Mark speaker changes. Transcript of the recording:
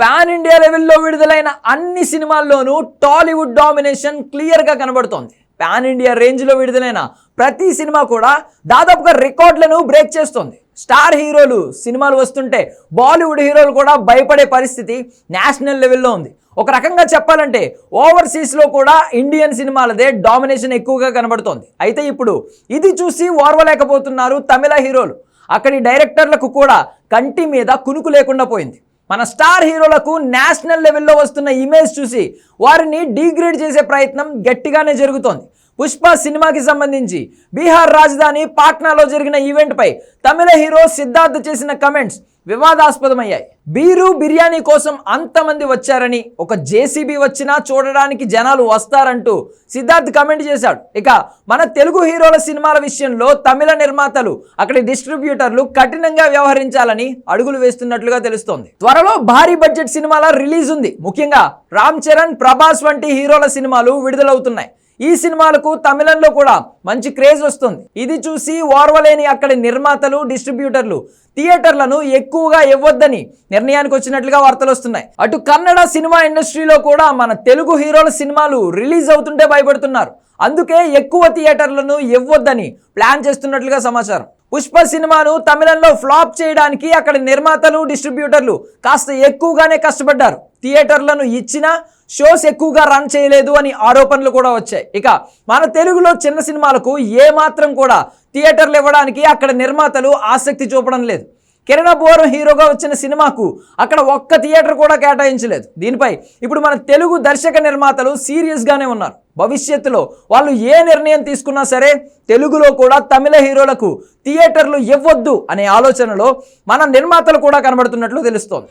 Speaker 1: Pan India లెవెల్లో విడుదలైన అన్ని సినిమాల్లోనూ టాలీవుడ్ డామినేషన్ క్లియర్గా కనబడుతోంది. పాన్ ఇండియా రేంజ్లో విడుదలైన ప్రతి సినిమా కూడా దాదాపుగా రికార్డులను బ్రేక్ చేస్తోంది. స్టార్ హీరోలు సినిమాలు వస్తుంటే బాలీవుడ్ హీరోలు కూడా భయపడే పరిస్థితి నేషనల్ లెవెల్లో ఉంది. ఒక రకంగా చెప్పాలంటే ఓవర్సీస్లో కూడా ఇండియన్ సినిమాలదే డామినేషన్ ఎక్కువగా కనబడుతోంది. అయితే ఇప్పుడు ఇది చూసి ఓర్వలేకపోతున్నారు తమిళ హీరోలు. అక్కడి డైరెక్టర్లకు కూడా కంటి మీద కునుకు లేకుండా పోయింది. మన స్టార్ హీరోలకు నేషనల్ లెవెల్లో వస్తున్న ఇమేజ్ చూసి వారిని డీగ్రేడ్ చేసే ప్రయత్నం గట్టిగానే జరుగుతోంది. పుష్ప సినిమాకి సంబంధించి బీహార్ రాజధాని పాట్నాలో జరిగిన ఈవెంట్పై తమిళ హీరో సిద్ధార్థ్ చేసిన కమెంట్స్ వివాదాస్పదమయ్యాయి. బీరు బిర్యానీ కోసం అంతమంది వచ్చారని ఒక జేసీబీ వచ్చినా చూడడానికి జనాలు వస్తారంటూ సిద్ధార్థ్ కమెంట్ చేశాడు. ఇక మన తెలుగు హీరోల సినిమాల విషయంలో తమిళ నిర్మాతలు అక్కడి డిస్ట్రిబ్యూటర్లు కఠినంగా వ్యవహరించాలని అడుగులు వేస్తున్నట్లుగా తెలుస్తోంది. త్వరలో భారీ బడ్జెట్ సినిమాల రిలీజ్ ఉంది. ముఖ్యంగా రామ్ చరణ్ ప్రభాస్ వంటి హీరోల సినిమాలు విడుదలవుతున్నాయి. ఈ సినిమాలకు తమిళంలో కూడా మంచి క్రేజ్ వస్తుంది. ఇది చూసి ఓర్వలేని అక్కడి నిర్మాతలు డిస్ట్రిబ్యూటర్లు థియేటర్లను ఎక్కువగా ఇవ్వద్దని నిర్ణయానికి వచ్చినట్లుగా వార్తలు వస్తున్నాయి. అటు కన్నడ సినిమా ఇండస్ట్రీలో కూడా మన తెలుగు హీరోల సినిమాలు రిలీజ్ అవుతుంటే భయపడుతున్నారు. అందుకే ఎక్కువ థియేటర్లను ఇవ్వొద్దని ప్లాన్ చేస్తున్నట్లుగా సమాచారం. పుష్ప సినిమాను తమిళంలో ఫ్లాప్ చేయడానికి అక్కడ నిర్మాతలు డిస్ట్రిబ్యూటర్లు కాస్త ఎక్కువగానే కష్టపడ్డారు. థియేటర్లను ఇచ్చినా షోస్ ఎక్కువగా రన్ చేయలేదు అని ఆరోపణలు కూడా వచ్చాయి. ఇక మన తెలుగులో చిన్న సినిమాలకు ఏమాత్రం కూడా థియేటర్లు ఇవ్వడానికి అక్కడ నిర్మాతలు ఆసక్తి చూపడం లేదు. కిరణ బోరం హీరోగా వచ్చిన సినిమాకు అక్కడ ఒక్క థియేటర్ కూడా కేటాయించలేదు. దీనిపై ఇప్పుడు మన తెలుగు దర్శక నిర్మాతలు సీరియస్గానే ఉన్నారు. భవిష్యత్తులో వాళ్ళు ఏ నిర్ణయం తీసుకున్నా సరే తెలుగులో కూడా తమిళ హీరోలకు థియేటర్లు ఇవ్వొద్దు అనే ఆలోచనలో మన నిర్మాతలు కూడా కనబడుతున్నట్లు తెలుస్తోంది.